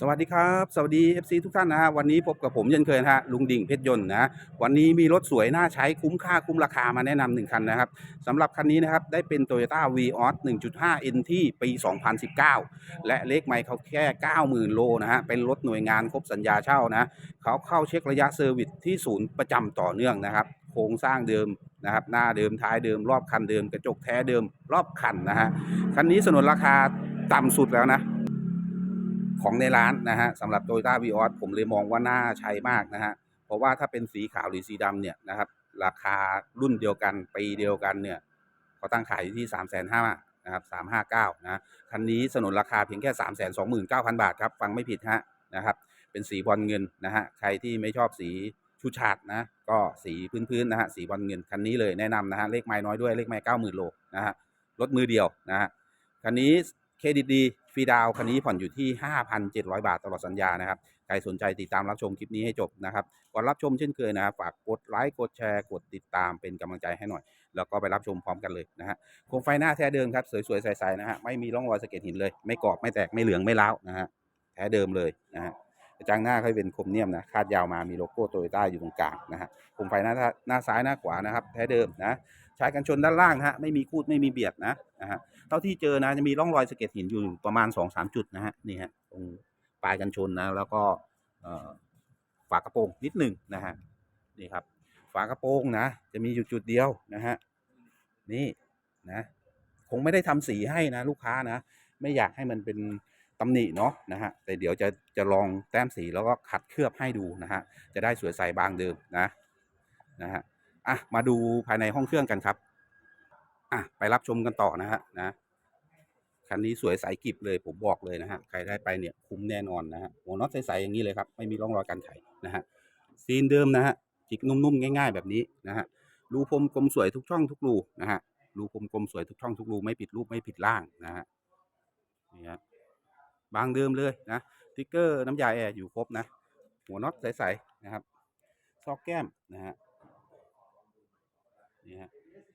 สวัสดีครับ สวัสดี FC ทุกท่านนะฮะวันนี้พบกับผมเช่นเคยนะฮะลุงดิ่งเพชรยนต์นะวันนี้มีรถสวยน่าใช้คุ้มค่าคุ้มราคามาแนะนำหนึ่งคันนะครับสำหรับคันนี้นะครับได้เป็น Toyota Vios 1.5 NT ปี 2019 และเลขไมล์เขาแค่ 90,000 โลนะฮะเป็นรถหน่วยงานครบสัญญาเช่านะเขาเข้าเช็คระยะเซอร์วิสที่ศูนย์ประจำต่อเนื่องนะครับโครงสร้างเดิมนะครับหน้าเดิมท้ายเดิมรอบคันเดิม กระจกแท้เดิมรอบคันนะฮะคันนี้สนนราคาต่ำสุดแล้วนะ ของในร้านนะฮะสำหรับ Toyota v ีออผมเลยมองว่าน่าใช้มากนะฮะเพราะว่าถ้าเป็นสีขาวหรือสีดำเนี่ยนะครับราคารุ่นเดียวกันปีเดียวกันเนี่ยเขาตั้งขายอยู่ที่ 3 5 0 0 0นะครับ359นะคันนี้สนนราคาเพียงแค่ 3 2 9 0 0 0 บาทครับ ฟังไม่ผิดฮะนะครับ เป็นสีบอลเงินนะฮะใครที่ไม่ชอบสีชูชาดนะก็สีพื้นๆนะฮะสีบอลเงินคันนี้เลยแนะนำนะฮะเลขไม้น้อยด้วยเลขไม้เก้าหมื่นโลนะฮะรถมือเดียวนะฮะคันนี้ เครดิตดีฟรีดาวคันนี้ผ่อนอยู่ที่ 5,700 บาทตลอดสัญญานะครับ ใครสนใจติดตามรับชมคลิปนี้ให้จบนะครับ ก่อนรับชมเช่นเคยนะครับ ฝากกดไลค์ กดแชร์ กดติดตามเป็นกำลังใจให้หน่อย แล้วก็ไปรับชมพร้อมกันเลยนะฮะ โคมไฟหน้าแท้เดิมครับ สวยๆ ใสๆนะฮะ ไม่มีร่องรอยสะเก็ดหินเลย ไม่กรอบ ไม่แตก ไม่เหลือง ไม่ร้านะฮะ แท้เดิมเลยนะฮะกระจังหน้าเขาเป็นคมเนียมนะ คาดยาวมา มีโลโก้โตโยต้าอยู่ตรงกลางนะฮะโคมไฟหน้าหน้าซ้ายหน้าขวานะครับ แท้เดิมนะ ใช้กันชนด้านล่างนะฮะ ไม่มีคูด ไม่มีเบียดนะนะฮะ เท่าที่เจอนะจะมีร่องรอยสะเก็ดหินอยู่ประมาณสองสามจุดนะฮะนี่ฮะตรงปลายกันชนนะ แล้วก็ฝากระโปรงนิดหนึ่งนะฮะนี่ครับ ฝากระโปรงนะ จะมีอยู่จุดเดียวนะฮะนี่นะคงไม่ได้ทำสีให้นะ ลูกค้านะ ไม่อยากให้มันเป็นตำหนิเนาะนะฮะแต่เดี๋ยวจะจะลองแต้มสีแล้วก็ขัดเคลือบให้ดูนะฮะจะได้สวยใสบางเดิมนะนะฮะอะมาดูภายในห้องเครื่องกันครับ อะไปรับชมกันต่อนะฮะนะคันนี้สวยใสกริบเลยผมบอกเลยนะฮะใครได้ไปเนี่ยคุ้มแน่นอนนะฮะหัวน็อตใสๆอย่างนี้เลยครับไม่มีร่องรอยการไขนะฮะซีนเดิมนะฮะจิกนุ่มๆง่าย ๆ แบบนี้นะฮะรูพรมกลมสวยทุกช่องทุกรูนะฮะรูพรมกลมสวยทุกช่องทุกรูไม่ผิดรูปไม่ผิดร่างนะฮะนี่ฮะบางเดิมเลยนะติ๊กเกอร์น้ำยาแอร์อยู่ครบนะ หัวน็อตใสๆนะครับซอกแก้มนะฮะนี่ฮะ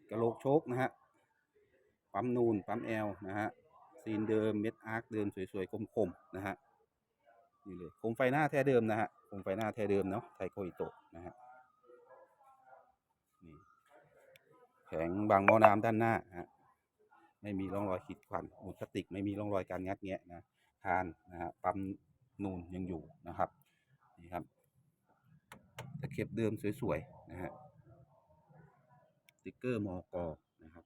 กระโหลกโชคนะฮะ ปั๊มนูนปั๊มแอลนะฮะซีนเดิมเม็ดอาร์คเดิมสวยๆคมๆนะฮะนี่เลยโคมไฟหน้าแท้เดิมนะฮะโคมไฟหน้าแท้เดิมเนาะไทโคอิโตะนะฮะนี่แข็งบางมอน้ำด้านหน้าฮะไม่มีร่องรอยขีดข่วนหมุดพลาสติกไม่มีร่องรอยการงัดแงะนะคานนะฮะปั๊มนูนยังอยู่นะครับนี่ครับตะเข็บเดิมสวยๆนะฮะสติ๊กเกอร์มอกอนะครับ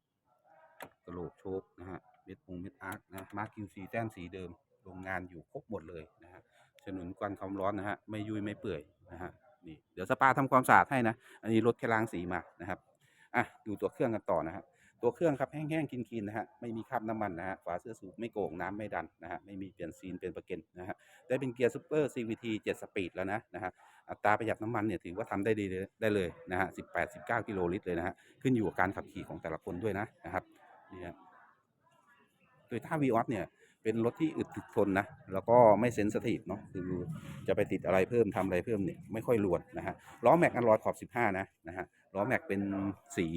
กระโหลกโชคนะฮะเม็ดพงเม็ดอาร์คนะมาร์คิวซีแต้มสีเดิมโรงงานอยู่ครบหมดเลยนะฮะฉนุนควันความร้อนนะฮะไม่ยุ่ยไม่เปื่อยนะฮะนี่เดี๋ยวสปาทำความสะอาดให้นะ อันนี้รถแค่ล้างสีมานะครับอะดูตัวเครื่องกันต่อนะฮะตัวเครื่องครับแห้งๆกินๆนะฮะไม่มีคราบน้ำมันนะฮะฝาเสื้อสูบไม่โก่งน้ำไม่ดันนะฮะไม่มีเปลี่ยนซีนเป็นประเก็นนะฮะได้เป็นเกียร์ซูเปอร์ CVT 7 สปีดแล้วนะนะฮะอัตราประหยัดน้ำมันเนี่ยถือว่าทำได้ดีได้เลยนะฮะ18-19 กิโลลิตรเลยนะฮะขึ้นอยู่กับการขับขี่ของแต่ละคนด้วยนะนะครับ นี่ฮะโดยถ้าวีออสเนี่ย เป็นรถที่อึดถึกทนนะ แล้วก็ไม่เซนสทีฟเนาะคือจะไปติดอะไรเพิ่มทำอะไรเพิ่มเนี่ยไม่ค่อยรวนนะฮะล้อแม็กอันรอยขอบ 15 นะนะฮะล้อแม็กเป็นสี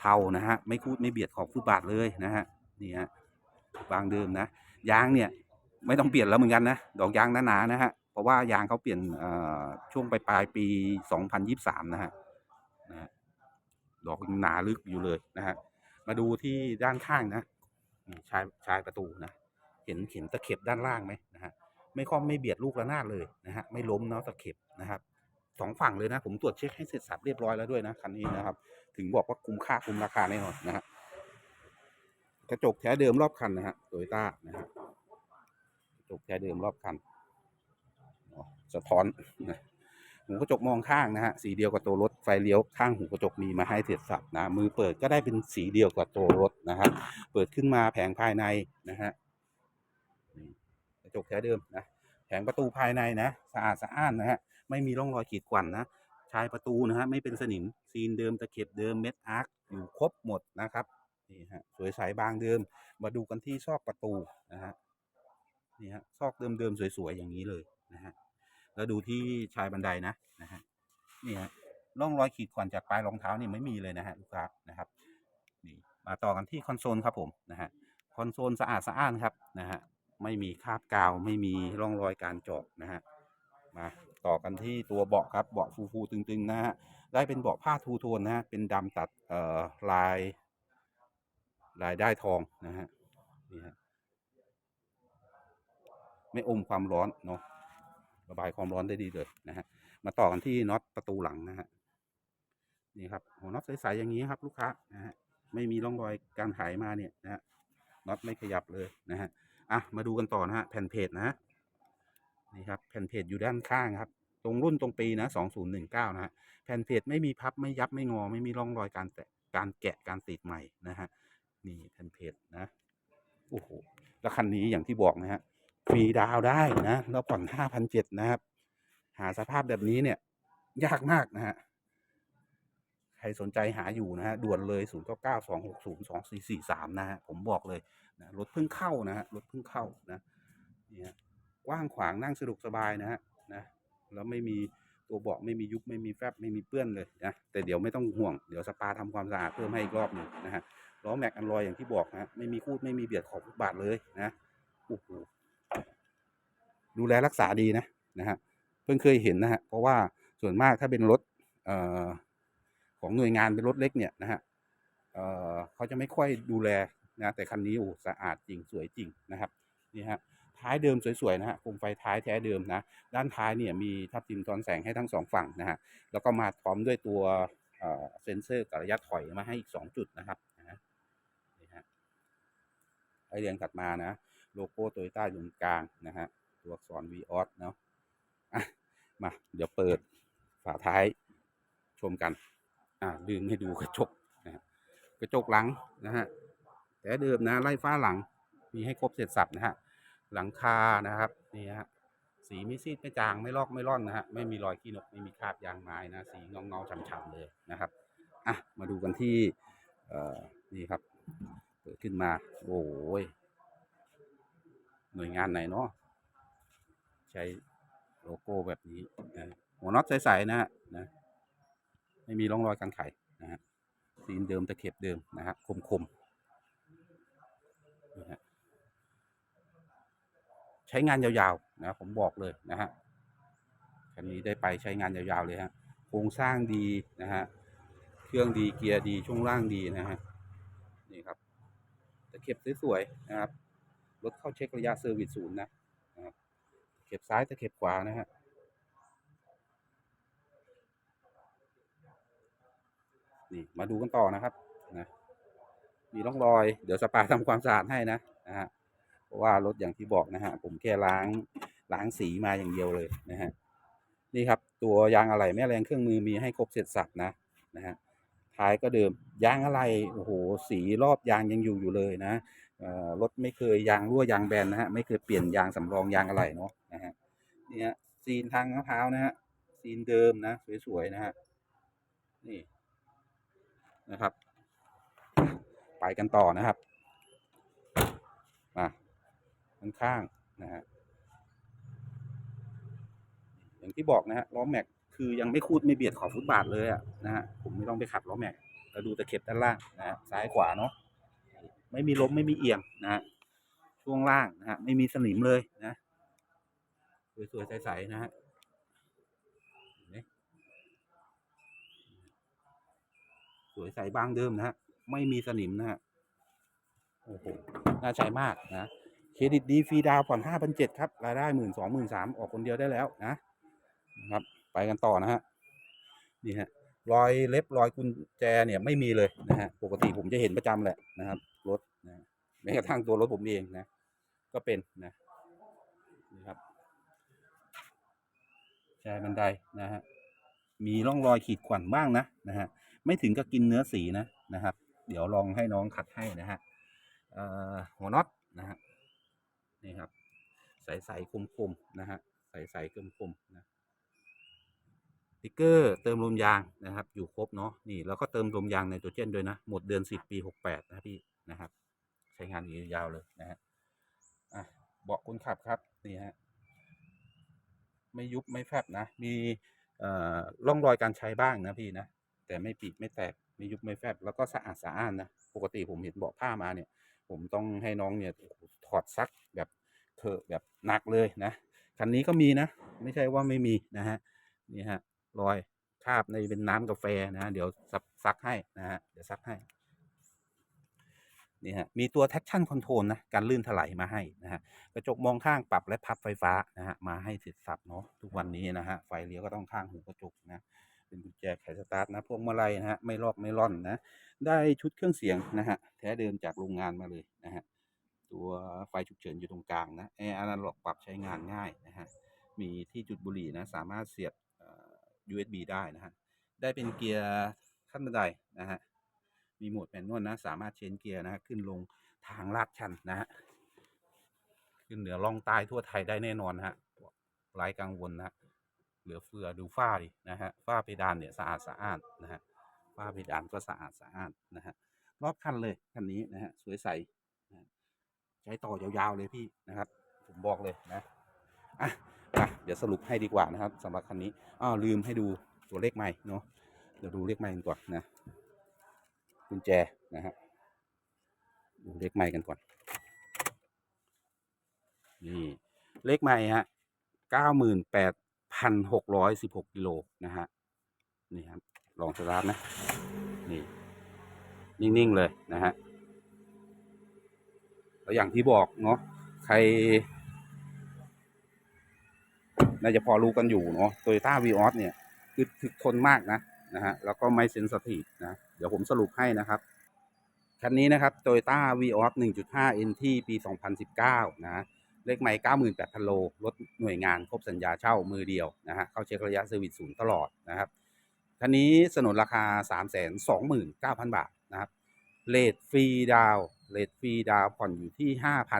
เทานะฮะไม่คูดไม่เบียดขอบฟุตบาทเลยนะฮะนี่ฮะบางเดิมนะยางเนี่ยไม่ต้องเปลี่ยนแล้วเหมือนกันนะดอกยางหนาๆนะฮะเพราะว่ายางเขาเปลี่ยนช่วงปลายปี 2023 นะฮะนะฮะดอกหนาลึกอยู่เลยนะฮะ มาดูที่ด้านข้างนะนี่ชายชายประตูนะเห็นเห็นตะเข็บด้านล่างไหมนะฮะไม่ค่อมไม่เบียดลูกระนาดเลยนะฮะไม่ล้มเนาะตะเข็บนะครับสองฝั่งเลยนะ ผมตรวจเช็คให้เสร็จสับเรียบร้อยแล้วด้วยนะคันนี้นะครับ ถึงบอกว่าคุ้มค่าคุ้มราคาแน่นอนนะฮะกระจกแท้เดิมรอบคันนะฮะโตโยต้านะฮะกระจกแท้เดิมรอบคันสะท้อนนะ หูกระจกมองข้างนะฮะสีเดียวกับตัวรถไฟเลี้ยวข้างหูกระจกมีมาให้เสร็จสับนะมือเปิดก็ได้เป็นสีเดียวกับตัวรถนะครับเปิดขึ้นมาแผงภายในนะฮะกระจกแท้เดิมนะแผงประตูภายในนะสะอาดสะอ้านนะฮะไม่มีร่องรอยขีดข่วนนะชายประตูนะฮะไม่เป็นสนิมซีนเดิมตะเข็บเดิมเม็ดอาร์คอยู่ครบหมดนะครับนี่ฮะสวยใสบางเดิม มาดูกันที่ซอกประตูนะฮะนี่ฮะซอกเดิมๆสวยๆอย่างนี้เลยนะฮะ แล้วดูที่ชายบันไดนะนะฮะนี่ฮะร่องรอยขีดข่วนจากปลายรองเท้านี่ไม่มีเลยนะฮะลูกค้านะครับนี่มาต่อกันที่คอนโซลครับผมนะฮะคอนโซลสะอาดสะอ้านครับนะฮะไม่มีคราบกาวไม่มีร่องรอยการเจาะนะฮะมาต่อกันที่ตัวเบาะครับเบาะฟูๆตึงๆนะฮะได้เป็นเบาะผ้าทูโทนนะฮะเป็นดำตัดเอ่อลาย ลายได้ทองนะฮะนี่ฮะไม่อมความร้อนเนาะายความร้อนได้ดีเลยนะฮะมาต่อกันที่น็อตประตูหลังนะฮะนี่ครับหัวน็อตใสๆอย่างนี้ครับ ลูกค้านะฮะไม่มีร่องรอยการหายมาเนี่ยนะฮะน็อตไม่ขยับเลยนะฮะอะมาดูกันต่อนะฮะแผ่นเพจนะฮะนี่ครับแผ่นเพจอยู่ด้านข้างครับ ตรงรุ่นตรงปีนะ2019นะฮะแผ่นเพจไม่มีพับไม่ยับไม่งอ ไม่มีร่องรอยการแตะการแกะการติดใหม่นะฮะนี่แผ่นเพจนะโอ้โหแล้วคันนี้อย่างที่บอกนะฮะ ฟรีดาวได้นะแล้วผ่อนห้าพันเจ็ดนะครับ หาสภาพแบบนี้เนี่ย ยากมากนะฮะใครสนใจหาอยู่นะฮะด่วนเลย 0 9 9 2 6 0 2 4 4 3 นะฮะผมบอกเลยนะรถเพิ่งเข้านะฮะรถเพิ่งเข้านะเนี่ยกว้างขวางนั่งสะดวกสบายนะฮะนะแล้วไม่มีตัวเบาะไม่มียุบไม่มีแฟบไม่มีเปื้อนเลยนะแต่เดี๋ยวไม่ต้องห่วงเดี๋ยวสปาทำความสะอาดเพิ่มให้อีกรอบหนึ่งนะฮะล้อแม็กอันลอยอย่างที่บอกนะไม่มีคูดไม่มีเบียดขอบฟุตบาทเลยนะโอ้โห ดูแลรักษาดีนะนะฮะเพิ่งเคยเห็นนะฮะเพราะว่าส่วนมากถ้าเป็นรถออของหน่วยงานเป็นรถเล็กเนี่ยนะฮะเเขาจะไม่ค่อยดูแลนะแต่คันนี้โอ้สะอาดจริงสวยจริงนะครับนี่ฮะท้ายเดิมสวยๆนะฮะโคมไฟท้ายแท้เดิมนะด้านท้ายเนี่ยมีทับทิมซ้อนแสงให้ทั้งสองฝั่งนะฮะแล้วก็มาพร้อมด้วยตัวเซ็นเซอร์กับระยะถอยมาให้อีกสองจุดนะครับนะฮะนี่ฮะไอเรียงถัดมานะ โลโก้โตโยต้าอยู่กลางนะฮะ ตัวอักษร v ีออสเนาะอะมา เดี๋ยวเปิดฝาท้ายชมกัน อ่าดึงให้ดูกระจกนะกระจกหลังนะฮะ แต่เดิมนะไล่ฟ้าหลังมีให้ครบเสร็จสับนะฮะ หลังคานะครับ นี่ฮะ สีไม่ซีดไม่จางไม่ลอกไม่ร่อนนะฮะ ไม่มีรอยขี้นก ไม่มีคราบยางไม้นะ สีเงาเงาๆฉ่ำๆเลยนะครับ อะ มาดูกันที่เอ่อนี่ครับ เปิดขึ้นมา โอ้ยหน่วยงานไหนเนาะ ใช้โลโก้แบบนี้นะหัวน็อตใสๆนะฮะนะไม่มีร่องรอยการไขนะฮะซีนเดิมตะเข็บเดิมนะฮะคมๆนะฮะใช้งานยาวๆนะผมบอกเลยนะฮะคันนี้ได้ไปใช้งานยาวๆเลยฮะโครงสร้างดีนะฮะเครื่องดีเกียร์ดีช่วงล่างดีนะฮะนี่ครับตะเข็บสวยๆนะครับรถเข้าเช็คระยะเซอร์วิสศูนย์นะ เข็บซ้ายตะเข็บขวานะฮะนี่มาดูกันต่อนะครับนะมีร่องรอย เดี๋ยวสปาทำความสะอาดให้นะนะฮะเพราะว่ารถอย่างที่บอกนะฮะผมแค่ล้างล้างสีมาอย่างเดียวเลยนะฮะนี่ครับ ตัวยางอะไหล่แม่แรงเครื่องมือมีให้ครบเสร็จสับนะนะฮะท้ายก็เดิมยางอะไหล่โอ้โหสีรอบยางยังอยู่อยู่เลยนะ รถไม่เคยยางรั่วยางแบนนะฮะไม่เคยเปลี่ยนยางสำรองยางอะไหล่เนาะนะฮะนี่ฮะซีนทางมะพร้าวนะฮะซีนเดิมนะสวยๆนะฮะนี่นะครับ ไปกันต่อนะครับมาข้างๆนะฮะอย่างที่บอกนะฮะล้อแม็กคือยังไม่คูดไม่เบียดขอบฟุตบาทเลยอะนะฮะผมไม่ต้องไปขัดล้อแม็กแล้วดูตะเข็บด้านล่างนะฮะซ้ายขวาเนาะ ไม่มีล้มไม่มีเอียงนะฮะช่วงล่างนะฮะไม่มีสนิมเลยนะสวยๆใสๆนะฮะสวยใสบางเดิมนะฮะไม่มีสนิมนะฮะโอ้โหน่าใช้มากนะเครดิตดีฟรีดาวผ่อนห้าพันเจ็ดครับรายได้หมื่นสองหมื่นสามออกคนเดียวได้แล้วนะนะครับ ไปกันต่อนะฮะนี่ฮะรอยเล็บรอยกุญแจเนี่ยไม่มีเลยนะฮะปกติผมจะเห็นประจำแหละนะครับ รถนะแม้กระทั่งตัวรถผมเองนะ ก็เป็นนะนี่ครับชร์บันไดนะฮะมีร่องรอยขีดข่วนบ้างนะนะฮะไม่ถึงกับกินเนื้อสีนะนะครับ เดี๋ยวลองให้น้องขัดให้นะฮะหัวน็อตนะฮะนี่ครับ ใสๆคมๆนะฮะใสๆคมๆนะติ๊กเกอร์เติมลมยางนะครับ อยู่ครบเนาะนี่แล้วก็เติมลมยางในตัวเจนด้วยนะ หมดเดือนสิบปีหกแปดนะพี่ นะครับ ใช้งานยาวๆเลยนะฮะอะเบาะคนขับครับนี่ฮะไม่ยุบไม่แฟบนะ มีเอ่อร่องรอยการใช้บ้างนะพี่นะ แต่ไม่ปีกไม่แตกไม่ยุบไม่แฟบแล้วก็สะอาดสะอ้านนะ ปกติผมเห็นเบาะผ้ามาเนี่ย ผมต้องให้น้องเนี่ยถอดซักแบบเถอะแบบหนักเลยนะคันนี้ก็มีนะ ไม่ใช่ว่าไม่มีนะฮะนี่ฮะรอยคราบในเป็นน้ำกาแฟนะ เดี๋ยวซักให้นะฮะเดี๋ยวซักให้ นี่ฮะมีตัว traction control นะการลื่นถลายมาให้นะฮะกระจกมองข้างปรับและพับไฟฟ้านะฮะมาให้เสร็จสับเนาะทุกวันนี้นะฮะไฟเลี้ยวก็ต้องข้างหูกระจกนะเป็นกุญแจไขสตาร์ทนะพวงมาลัยนะฮะไม่ลอกไม่ร่อนนะได้ชุดเครื่องเสียงนะฮะแท้เดิมจากโรงงานมาเลยนะฮะตัวไฟฉุกเฉินอยู่ตรงกลางนะแอร์อนาล็อกปรับใช้งานง่ายนะฮะมีที่จุดบุหรี่นะสามารถเสียบ USB ได้นะฮะได้เป็นเกียร์ขั้นบันไดนะฮะ มีโหมดแมนนวลนะ สามารถเชนเกียร์นะขึ้นลงทางลาดชันนะฮะขึ้นเหนือล่องใต้ทั่วไทยได้แน่นอนฮะไร้กังวลนะเหลือเฟือดูฝ้าดินะฮะฝ้าเพดานเนี่ยสะอาดสะอาดนะฮะฝ้าเพดานก็สะอาดสะอาดนะฮะรอบคันเลยคันนี้นะฮะสวยใสนะใช้ต่อยาวๆเลยพี่นะครับ ผมบอกเลยนะอะอะเดี๋ยวสรุปให้ดีกว่านะครับสำหรับคันนี้อ้าวลืมให้ดูตัวเลขใหม่เนาะเดี๋ยวดูเลขใหม่กันก่อนนะ กุญแจนะฮะดูเลขใหม่กันก่อน นี่เลขใหม่ฮะเก้าหมื่นแปดพันหกร้อยสิบหกกิโลนะฮะ นี่ครับ ลองสตาร์ทนะ นี่ นิ่ง ๆ เลยนะฮะแล้วอย่างที่บอกเนาะ ใคร น่าจะพอรู้กันอยู่เนาะโตโยต้าวีออสเนี่ย คือถึกทนมากนะ นะฮะ แล้วก็ไม่เซนสทีฟนะ เดี๋ยวผมสรุปให้นะครับ คันนี้นะครับ Toyota v ีออส1.5 NT ปี 2019 นะ เลขไม่98,000 โล รถหน่วยงานครบสัญญาเช่ามือเดียวนะฮะ เข้าเช็คระยะเซอร์วิสศูนย์ตลอดนะครับ คันนี้สนนราคา 329,000 บาทนะครับเลทฟรีดาวเลทฟรีดาวผ่อนอยู่ที่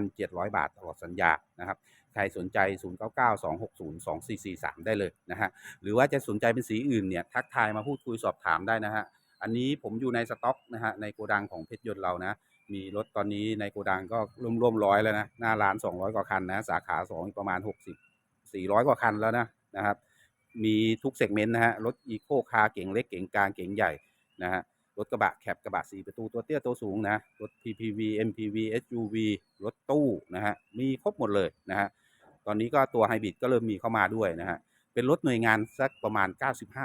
5,700 บาทตลอดสัญญานะครับ ใครสนใจ 0992602443 ได้เลยนะฮะ หรือว่าจะสนใจเป็นสีอื่นเนี่ย ทักทายมาพูดคุยสอบถามได้นะฮะ อันนี้ผมอยู่ในสต็อกนะฮะในโกดังของเพชรยนต์เรานะ มีรถตอนนี้ในโกดังก็ร่วมร่วมร้อยแล้วนะ หน้าร้าน 200 กว่าคันนะ สาขา2อีกประมาณ 60 400 กว่าคันแล้วนะนะครับ มีทุกเซกเมนต์นะฮะ รถอีโคคาร์เก๋งเล็กเก๋งกลางเก๋งใหญ่นะฮะ รถกระบะแคปกระบะ4ประตูตัวเตี้ยตัวสูงนะ รถ PPV MPV SUV รถตู้นะฮะ มีครบหมดเลยนะฮะ ตอนนี้ก็ตัวไฮบริดก็เริ่มมีเข้ามาด้วยนะฮะ เป็นรถหน่วยงานสักประมาณ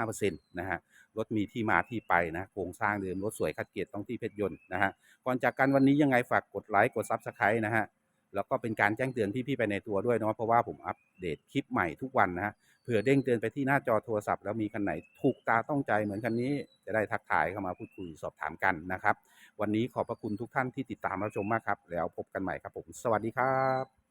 95%นะฮะรถมีที่มาที่ไปนะโครงสร้างเดิมรถสวยคัดเกียรติต้องที่เพชรยนต์นะฮะก่อนจากกันวันนี้ยังไงฝากกดไลค์กดซับสไครต์นะฮะแล้วก็เป็นการแจ้งเตือนพี่ๆไปในตัวด้วยเนาะเพราะว่าผมอัปเดตคลิปใหม่ทุกวันนะฮะเผื่อเด้งเตือนไปที่หน้าจอโทรศัพท์แล้วมีคันไหนถูกตาต้องใจเหมือนคันนี้จะได้ทักทายเข้ามาพูดคุยสอบถามกันนะครับ วันนี้ขอบพระคุณทุกท่านที่ติดตามรับชมมากครับ แล้วพบกันใหม่ครับผม สวัสดีครับ